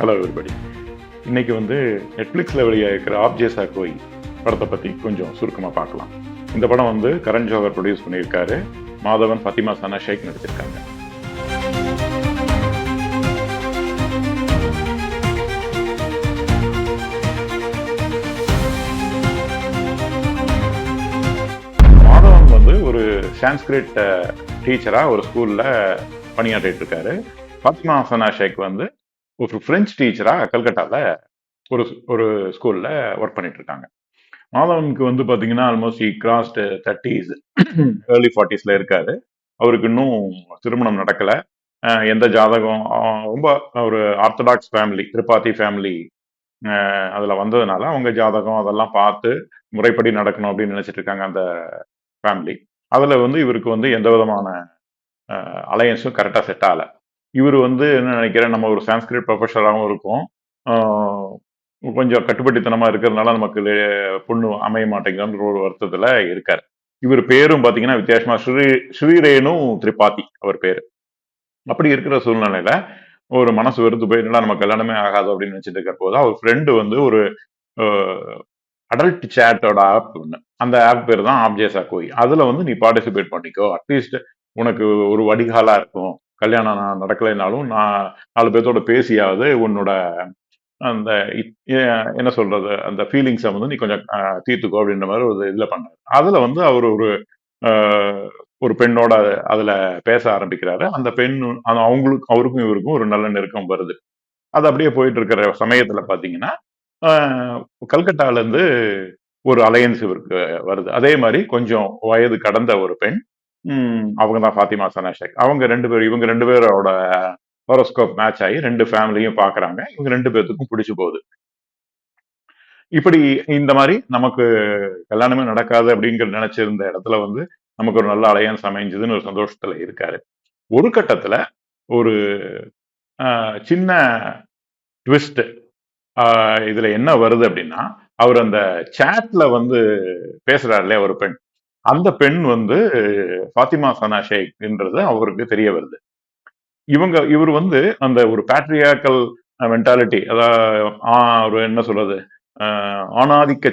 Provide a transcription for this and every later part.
Hello everybody இன்னைக்கு வந்து நெட்ஃப்ளிக்ஸில் வெளியாகிருக்கிற ஆப்ஜே சாக்கோய் படத்தை பற்றி கொஞ்சம் சுருக்கமாக பார்க்கலாம். இந்த படம் வந்து கரண் ஜோகர் ப்ரொடியூஸ் பண்ணியிருக்காரு. மாதவன் ஃபத்திமா சனா ஷேக் நடிச்சிருக்காங்க. மாதவன் வந்து ஒரு சான்ஸ்கிரிட் டீச்சராக ஒரு ஸ்கூலில் பணியாற்றிட்டு இருக்காரு. ஃபத்மா சனா ஷேக் வந்து ஒரு ஃப்ரெஞ்ச் டீச்சராக கல்கட்டாவில் ஒரு ஒரு ஸ்கூலில் ஒர்க் பண்ணிட்டு இருக்காங்க. மாதவனுக்கு வந்து பார்த்தீங்கன்னா ஆல்மோஸ்ட் இ கிராஸ்ட் தேர்ட்டிஸ் ஏர்லி ஃபார்ட்டிஸில் இருக்காரு. அவருக்கு இன்னும் திருமணம் நடக்கலை. எந்த ஜாதகம் ரொம்ப ஒரு ஆர்த்தடாக்ஸ் ஃபேமிலி திரிபாதி ஃபேமிலி அதில் வந்ததுனால அவங்க ஜாதகம் அதெல்லாம் பார்த்து முறைப்படி நடக்கணும் அப்படின்னு நினச்சிட்டு இருக்காங்க அந்த ஃபேமிலி அதில் வந்து இவருக்கு வந்து எந்த விதமான அலையன்ஸும் கரெக்டாக செட் ஆகலை. இவர் வந்து என்ன நினைக்கிறேன் நம்ம ஒரு சான்ஸ்கிரிட் ப்ரொஃபஷராகவும் இருக்கும். கொஞ்சம் கட்டுப்பட்டித்தனமா இருக்கிறதுனால நமக்கு பொண்ணு அமைய மாட்டேங்குதுன்ற ஒரு வருத்தத்துல இருக்கார். இவர் பேரும் பாத்தீங்கன்னா வித்தியாசமா ஸ்ரீ ஸ்ரீரேணு திரிபாதி அவர் பேரு. அப்படி இருக்கிற சூழ்நிலையில ஒரு மனசு வெறுத்து போய் என்னடா நம்ம கல்யாணமே ஆகாது அப்படின்னு நினைச்சிட்டு இருக்கிற போது அவர் ஃப்ரெண்டு வந்து ஒரு அடல்ட் சேட்டோட ஆப் ஒன்று அந்த ஆப் பேர் தான் ஆப்ஜே சாக்கோய் அதுல வந்து நீ பார்ட்டிசிபேட் பண்ணிக்கோ. அட்லீஸ்ட் உனக்கு ஒரு வடிகாலா இருக்கும். கல்யாணம் நான் நடக்கலைனாலும் நான் நாலு பேர்த்தோட பேசியாவது உன்னோட அந்த என்ன சொல்றது? அந்த ஃபீலிங்ஸை வந்து நீ கொஞ்சம் தீர்த்துக்கோ அப்படின்ற மாதிரி ஒரு இதில் பண்ணாரு அதில் வந்து அவர் ஒரு ஒரு பெண்ணோட அதில் பேச ஆரம்பிக்கிறாரு. அந்த பெண் அவங்களுக்கும் அவங்களுக்கு அவருக்கும் இவருக்கும் ஒரு நல்ல நெருக்கம் வருது. அது அப்படியே போயிட்டு இருக்கிற சமயத்தில் பார்த்தீங்கன்னா கல்கட்டாலேருந்து ஒரு அலையன்ஸ் இவருக்கு வருது. அதே மாதிரி கொஞ்சம் வயது கடந்த ஒரு பெண் ம், அவங்க தான் ஃபாத்திமா சனாஷேக் அவங்க ரெண்டு பேரும் இவங்க ரெண்டு பேரோட ஹோரோஸ்கோப் மேட்ச் ஆகி ரெண்டு ஃபேமிலியும் பாக்குறாங்க. இவங்க ரெண்டு பேர்த்துக்கும் பிடிச்சு போகுது. இப்படி இந்த மாதிரி நமக்கு கல்யாணமே நடக்காது அப்படிங்கிற நினைச்சிருந்த இடத்துல வந்து நமக்கு ஒரு நல்ல அலையன்ஸ் அமைஞ்சதுன்னு ஒரு சந்தோஷத்துல இருக்காரு. ஒரு கட்டத்துல ஒரு ஆஹ், சின்ன ட்விஸ்ட் இதுல என்ன வருது அப்படின்னா அவர் அந்த சேட்ல வந்து பேசுறாரு இல்லையா ஒரு பெண். அந்த பெண் வந்து ஃபாத்திமா சனா ஷேக்ன்றது அவருக்கு தெரிய வருது. இவங்க இவர் வந்து அந்த ஒரு பேட்ரியாக்கல் மென்டாலிட்டி அதாவது ஒரு என்ன சொல்றது ஆஹ் ஆணாதிக்க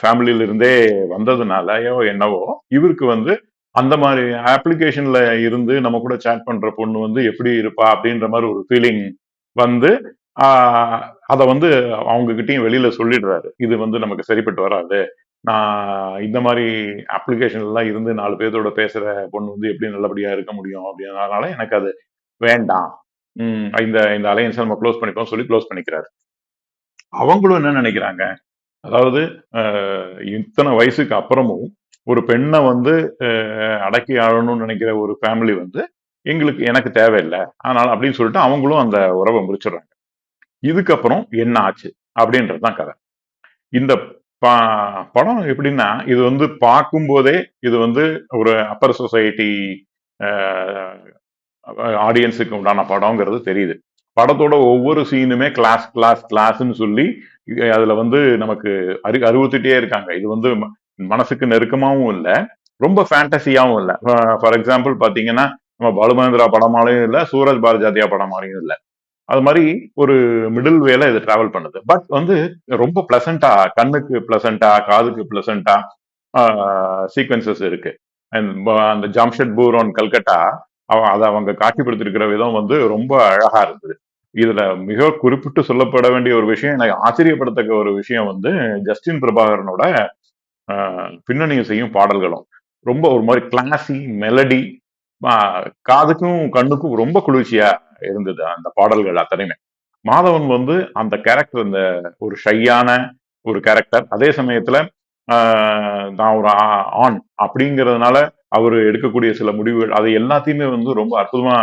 ஃபேமிலியில இருந்தே வந்ததுனாலயோ என்னவோ இவருக்கு வந்து அந்த மாதிரி அப்ளிகேஷன்ல இருந்து நம்ம கூட சேட் பண்ற பொண்ணு வந்து எப்படி இருப்பா அப்படின்ற மாதிரி ஒரு ஃபீலிங் வந்து ஆஹ் வந்து அவங்க கிட்டயும் வெளியில சொல்லிடுறாரு. இது வந்து நமக்கு சரிப்பட்டு வராது. நான் இந்த மாதிரி அப்ளிகேஷன் எல்லாம் இருந்து நாலு பேர்த்தோட பேசுற பொண்ணு வந்து எப்படி நல்லபடியா இருக்க முடியும் அப்படின்றதுனால எனக்கு அது வேண்டாம். உம் இந்த இந்த அலையன்ஸ் நம்ம க்ளோஸ் பண்ணிப்போம் சொல்லி க்ளோஸ் பண்ணிக்கிறாரு. அவங்களும் என்ன நினைக்கிறாங்க? அதாவது இத்தனை வயசுக்கு அப்புறமும் ஒரு பெண்ணை வந்து அடக்கி ஆளணும்னு நினைக்கிற ஒரு ஃபேமிலி வந்து எங்களுக்கு எனக்கு தேவையில்லை. அதனால அப்படின்னு சொல்லிட்டு அவங்களும் அந்த உறவை முடிச்சிடுறாங்க. இதுக்கப்புறம் என்ன ஆச்சு? அப்படின்றது தான் கதை. இந்த படம் எப்படின்னா இது வந்து பார்க்கும்போதே இது வந்து ஒரு அப்பர் சொசைட்டி ஆடியன்ஸுக்கு உண்டான படம்ங்கிறது தெரியுது. படத்தோட ஒவ்வொரு சீனுமே கிளாஸ் கிளாஸ் கிளாஸ்ன்னு சொல்லி அதுல வந்து நமக்கு அறி அறிவுறுத்திட்டே இருக்காங்க. இது வந்து ம- மனசுக்கு நெருக்கமாகவும் இல்லை ரொம்ப ஃபேண்டசியாவும் இல்லை. ஃபார் எக்ஸாம்பிள் பார்த்தீங்கன்னா நம்ம பாலுமகேந்திரா படமாலையும் இல்லை சூரஜ் பாரஜாத்தியா படமாலையும் இல்லை. அது மாதிரி ஒரு மிடில் வேல இது டிராவல் பண்ணுது. பட் வந்து ரொம்ப பிளசண்டா கண்ணுக்கு பிளசண்டா காதுக்கு பிளசண்டா சீக்வன்சஸ் இருக்கு. And அந்த ஜாம்ஷெட்பூர் ஆன் கல்கட்டா அவ- அதை அவங்க காட்சிப்படுத்திருக்கிற விதம் வந்து ரொம்ப அழகா இருந்தது. இதுல மிக குறிப்பிட்டு சொல்லப்பட வேண்டிய ஒரு விஷயம் எனக்கு ஆச்சரியப்படத்தக்க ஒரு விஷயம் வந்து ஜஸ்டின் பிரபாகரனோட ஆஹ், பின்னணி செய்யும் பாடல்களும். ரொம்ப ஒரு மாதிரி கிளாசி மெலடி காதுக்கும் கண்ணுக்கும் ரொம்ப குளிர்ச்சியா இருந்தது அந்த பாடல்கள் அத்தனையுமே. மாதவன் வந்து அந்த கேரக்டர் அந்த ஒரு ஷையான ஒரு கேரக்டர் அதே சமயத்துல ஆஹ், நான் ஒரு ஆ- ஆண் அப்படிங்கறதுனால அவர் எடுக்கக்கூடிய சில முடிவுகள் அது எல்லாத்தையுமே வந்து ரொம்ப அற்புதமா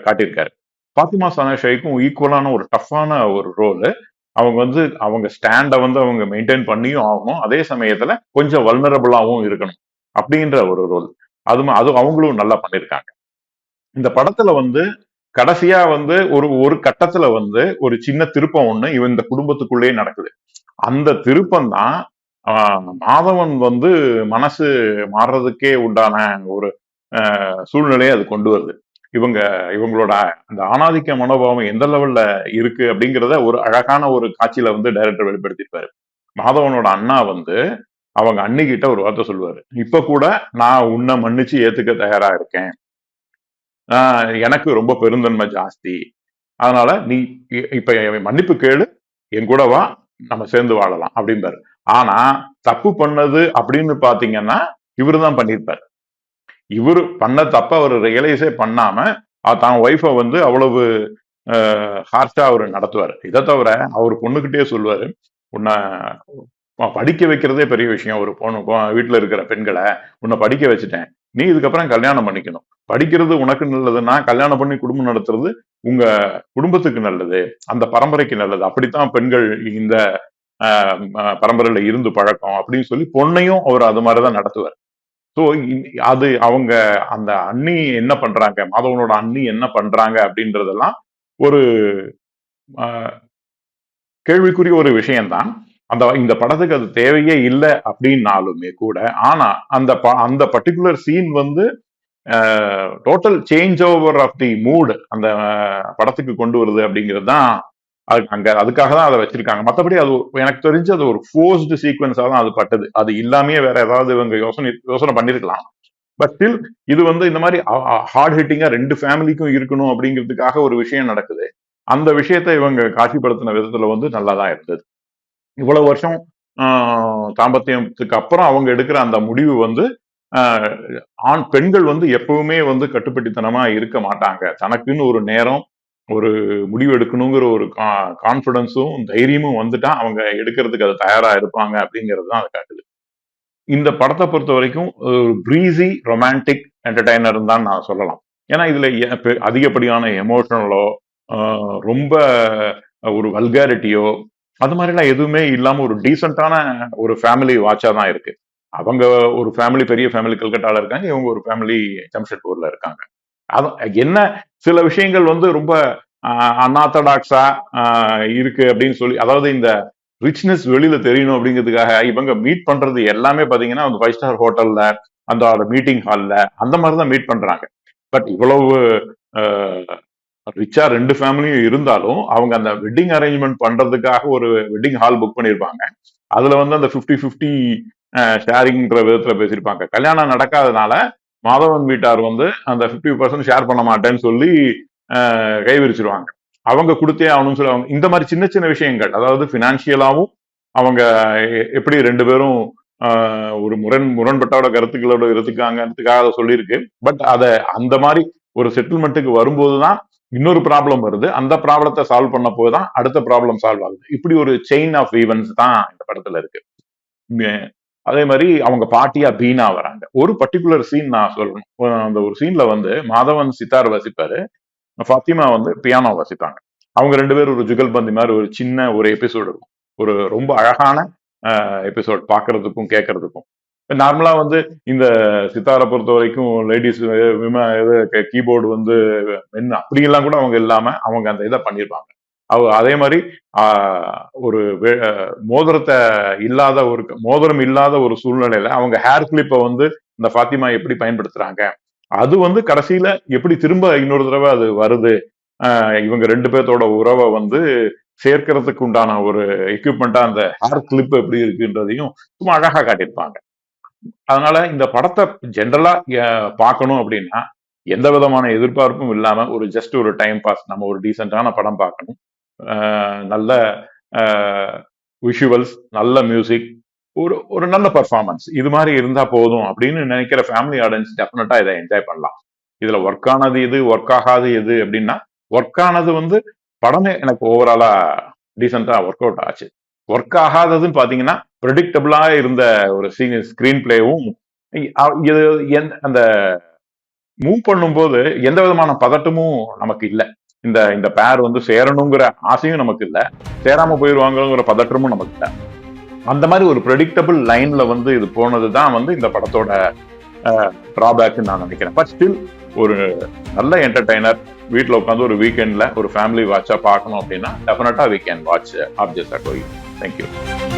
காட்டியிருக்காரு. பாத்திமா சனாஷைக்கும் ஈக்குவலான ஒரு டஃப்பான ஒரு ரோலு அவங்க வந்து அவங்க ஸ்டாண்டை வந்து அவங்க மெயின்டைன் பண்ணியும் ஆகணும். அதே சமயத்துல கொஞ்சம் வல்னரபிளாவும் இருக்கணும் அப்படின்ற ஒரு ரோல் அது அது அவங்களும் நல்லா பண்ணியிருக்காங்க இந்த படத்துல வந்து கடைசியா வந்து ஒரு ஒரு கட்டத்துல வந்து ஒரு சின்ன திருப்பம் ஒண்ணு இவன் இந்த குடும்பத்துக்குள்ளேயே நடக்குது. அந்த திருப்பம் தான் மாதவன் வந்து மனசு மாறுறதுக்கே உண்டான ஒரு சூழ்நிலையை அது கொண்டு வருது. இவங்க இவங்களோட அந்த ஆணாதிக்க மனோபாவம் எந்த லெவல்ல இருக்கு அப்படிங்கிறத ஒரு அழகான ஒரு காட்சியில வந்து டைரக்டர் வெளிப்படுத்திருப்பாரு மாதவனோட அண்ணா வந்து அவங்க அண்ணிக்கிட்ட ஒரு வார்த்தை சொல்லுவாரு. இப்ப கூட நான் உன்னை மன்னிச்சு ஏத்துக்க தயாரா இருக்கேன். ஆஹ் எனக்கு ரொம்ப பெருந்தன்மை ஜாஸ்தி. அதனால நீ இப்ப மன்னிப்பு கேளு. என் கூட வா. நம்ம சேர்ந்து வாழலாம். அப்படின்பாரு ஆனா தப்பு பண்ணது அப்படின்னு பாத்தீங்கன்னா இவரு தான் பண்ணியிருப்பாரு இவரு பண்ண தப்ப அவர் ரியலைஸே பண்ணாம தான் ஒய்ஃபை வந்து அவ்வளவு ஹார்ஷா அவர் நடத்துவார். இதை தவிர அவர் பொண்ணுகிட்டே சொல்லுவாரு. உன்னை படிக்க வைக்கிறதே பெரிய விஷயம். ஒரு பொண்ணு வீட்டில் வீட்டுல இருக்கிற பெண்களை உன்னை படிக்க வச்சுட்டேன். நீ இதுக்கப்புறம் கல்யாணம் பண்ணிக்கணும். படிக்கிறது உனக்கு நல்லதுன்னா கல்யாணம் பண்ணி குடும்பம் நடத்துறது உங்க குடும்பத்துக்கு நல்லது. அந்த பரம்பரைக்கு நல்லது. அப்படித்தான் பெண்கள் இந்த ஆஹ், பரம்பரையில இருந்து பழக்கம் அப்படின்னு சொல்லி பொண்ணையும் அவர் அது மாதிரிதான் நடத்துவார். ஸோ அது அவங்க அந்த அண்ணி என்ன பண்றாங்க? மாதவனோட அண்ணி என்ன பண்றாங்க? அப்படின்றதெல்லாம் ஒரு கேள்விக்குரிய ஒரு விஷயம்தான். அந்த இந்த படத்துக்கு அது தேவையே இல்லை அப்படின்னாலுமே கூட ஆனா அந்த ப- அந்த பர்டிகுலர் சீன் வந்து total change over of the mood அந்த படத்துக்கு கொண்டு வருது அப்படிங்கிறது தான் அது அங்க அதுக்காக தான் அதை வச்சிருக்காங்க. மற்றபடி அது எனக்கு தெரிஞ்சு அது ஒரு ஃபோர்ஸ்டு சீக்வன்ஸா தான் அது பட்டது. அது இல்லாமே வேற ஏதாவது இவங்க யோசனை யோசனை பண்ணிருக்கலாம். பட் ஸ்டில் இது வந்து இந்த மாதிரி ஹார்ட் ஹிட்டிங்கா ரெண்டு ஃபேமிலிக்கும் இருக்கணும் அப்படிங்கிறதுக்காக ஒரு விஷயம் நடக்குது. அந்த விஷயத்த இவங்க காட்சிப்படுத்தின விதத்துல வந்து நல்லா தான் இருந்தது. இவ்வளவு வருஷம் தாம்பத்தியத்துக்கு அப்புறம் அவங்க எடுக்கிற அந்த முடிவு வந்து ஆண் பெண்கள் வந்து எப்பவுமே வந்து கட்டுப்பட்டித்தனமா இருக்க மாட்டாங்க. தனக்குன்னு ஒரு நேரம் ஒரு முடிவு எடுக்கணுங்கிற ஒரு கான்ஃபிடன்ஸும் தைரியமும் வந்துட்டா அவங்க எடுக்கிறதுக்கு அது தயாரா இருப்பாங்க அப்படிங்கிறது தான் அதை காட்டுது. இந்த படத்தை பொறுத்த வரைக்கும் ஒரு ப்ரீசி ரொமான்டிக் என்டர்டைனர் தான் நான் சொல்லலாம். ஏன்னா இதுல எ- பெ- அதிகப்படியான எமோஷனலோ ரொம்ப ஒரு வல்காரிட்டியோ அது மாதிரிலாம் எதுவுமே இல்லாம ஒரு டீசென்டான ஒரு ஃபேமிலி வாட்சா தான் இருக்கு. அவங்க ஒரு ஃபேமிலி பெரிய ஃபேமிலி கல்கட்டால இருக்காங்க இவங்க ஒரு ஃபேமிலி ஜம்ஷெட்பூர்ல இருக்காங்க. அது என்ன சில விஷயங்கள் வந்து ரொம்ப அன்ஆர்த்தடாக்ஸா இருக்கு அப்படின்னு சொல்லி அதாவது இந்த ரிச்னஸ் வெளியில தெரியணும் அப்படிங்கிறதுக்காக இவங்க மீட் பண்றது எல்லாமே பாத்தீங்கன்னா அந்த ஃபைவ் ஸ்டார் ஹோட்டல்ல அந்த மீட்டிங் ஹால்ல அந்த மாதிரி தான் மீட் பண்றாங்க. பட் இவ்வளவு ரிச்சா ரெண்டு ஃபேமிலியும் இருந்தாலும் அவங்க அந்த வெட்டிங் அரேஞ்ச்மெண்ட் பண்றதுக்காக ஒரு வெட்டிங் ஹால் புக் பண்ணியிருப்பாங்க. அதுல வந்து அந்த 50 50 ஷேரிங்ன்ற விதத்துல பேசியிருப்பாங்க. கல்யாணம் நடக்காதனால மாதவன் வீட்டார் வந்து அந்த 50% பர்சன்ட் ஷேர் பண்ண மாட்டேன்னு சொல்லி அஹ், கை விரிச்சிருவாங்க அவங்க கொடுத்தே ஆகணும்னு சொல்லி அவங்க இந்த மாதிரி சின்ன சின்ன விஷயங்கள் அதாவது பினான்சியலாவும் அவங்க எ- எப்படி ரெண்டு பேரும் ஒரு முரண் முரண்பட்டோட கருத்துக்களோட இருக்காங்கிறதுக்காக அதை சொல்லியிருக்கு. பட் அதை அந்த மாதிரி ஒரு செட்டில்மெண்ட்டுக்கு வரும்போது தான் இன்னொரு ப்ராப்ளம் வருது. அந்த ப்ராப்ளத்தை சால்வ் பண்ண போது தான் அடுத்த ப்ராப்ளம் சால்வ் ஆகுது. இப்படி ஒரு செயின் ஆஃப் ஈவெண்ட்ஸ் தான் இந்த படத்துல இருக்கு. அதே மாதிரி அவங்க பாட்டியா பீனா வராங்க. ஒரு பர்டிகுலர் சீன் நான் சொல்லணும். அந்த ஒரு சீன்ல வந்து மாதவன் சித்தார் வசிப்பாரு. ஃபாத்திமா வந்து பியானோ வாசிப்பாங்க. அவங்க ரெண்டு பேரும் ஒரு ஜுகல்பந்தி மாதிரி ஒரு சின்ன ஒரு எபிசோடு இருக்கும். ஒரு ரொம்ப அழகான எபிசோட் பாக்குறதுக்கும் கேட்கறதுக்கும் நார்மலா வந்து இந்த சித்தாரை பொறுத்த வரைக்கும் லேடிஸ் கீபோர்டு வந்து மென் அப்படியெல்லாம் கூட அவங்க இல்லாம அவங்க அந்த இதை பண்ணியிருப்பாங்க அவ அதே மாதிரி ஒரு மோதிரத்தை இல்லாத ஒரு மோதிரம் இல்லாத ஒரு சூழ்நிலையில அவங்க ஹேர் கிளிப்பை வந்து இந்த ஃபாத்திமா எப்படி பயன்படுத்துறாங்க? அது வந்து கடைசியில எப்படி திரும்ப இன்னொரு தடவை அது வருது? இவங்க ரெண்டு பேர்த்தோட உறவை வந்து சேர்க்கறதுக்கு உண்டான ஒரு எக்யூப்மெண்ட்டா அந்த ஹேர் கிளிப் எப்படி இருக்குன்றதையும் சும்மா அழகா காட்டியிருப்பாங்க. அதனால இந்த படத்தை ஜென்ரலா பார்க்கணும் அப்படின்னா எந்த விதமான எதிர்பார்ப்பும் இல்லாம ஒரு ஜஸ்ட் ஒரு டைம் பாஸ் நம்ம ஒரு டீசென்டான படம் பார்க்கணும். ஆஹ் நல்ல விஷுவல்ஸ் நல்ல மியூசிக் ஒரு ஒரு நல்ல பர்ஃபார்மன்ஸ் இது மாதிரி இருந்தா போதும் அப்படின்னு நினைக்கிற ஃபேமிலி ஆடியன்ஸ் டெஃபினட்டா இதை என்ஜாய் பண்ணலாம். இதுல ஒர்க் ஆனது எது ஒர்க் ஆகாது எது அப்படின்னா ஒர்க் ஆனது வந்து படமே எனக்கு ஓவராலா டீசெண்டா ஒர்க் அவுட் ஆச்சு. ஒர்க் ஆகாததுன்னு பாத்தீங்கன்னா ப்ரெடிக்டபிளா இருந்த ஒரு சீன் ஸ்கிரீன் பிளேவும் இது எந்த- அந்த மூவ் பண்ணும்போது எந்த விதமான பதட்டமும் நமக்கு இல்லை. இந்த இந்த பேர் வந்து சேரணுங்கிற ஆசையும் நமக்கு இல்லை. சேராம போயிடுவாங்கிற பதற்றமும் நமக்கு இல்லை. அந்த மாதிரி ஒரு ப்ரெடிக்டபிள் லைன்ல வந்து இது போனது தான் வந்து இந்த படத்தோட டிராபேக்னு நான் நினைக்கிறேன். பட் ஸ்டில் ஒரு நல்ல என்டர்டைனர் வீட்டில் உட்காந்து ஒரு வீக்கெண்ட்ல ஒரு ஃபேமிலி வாட்சா பார்க்கணும் அப்படின்னா டெஃபினட்டா we can watch object at Thank you.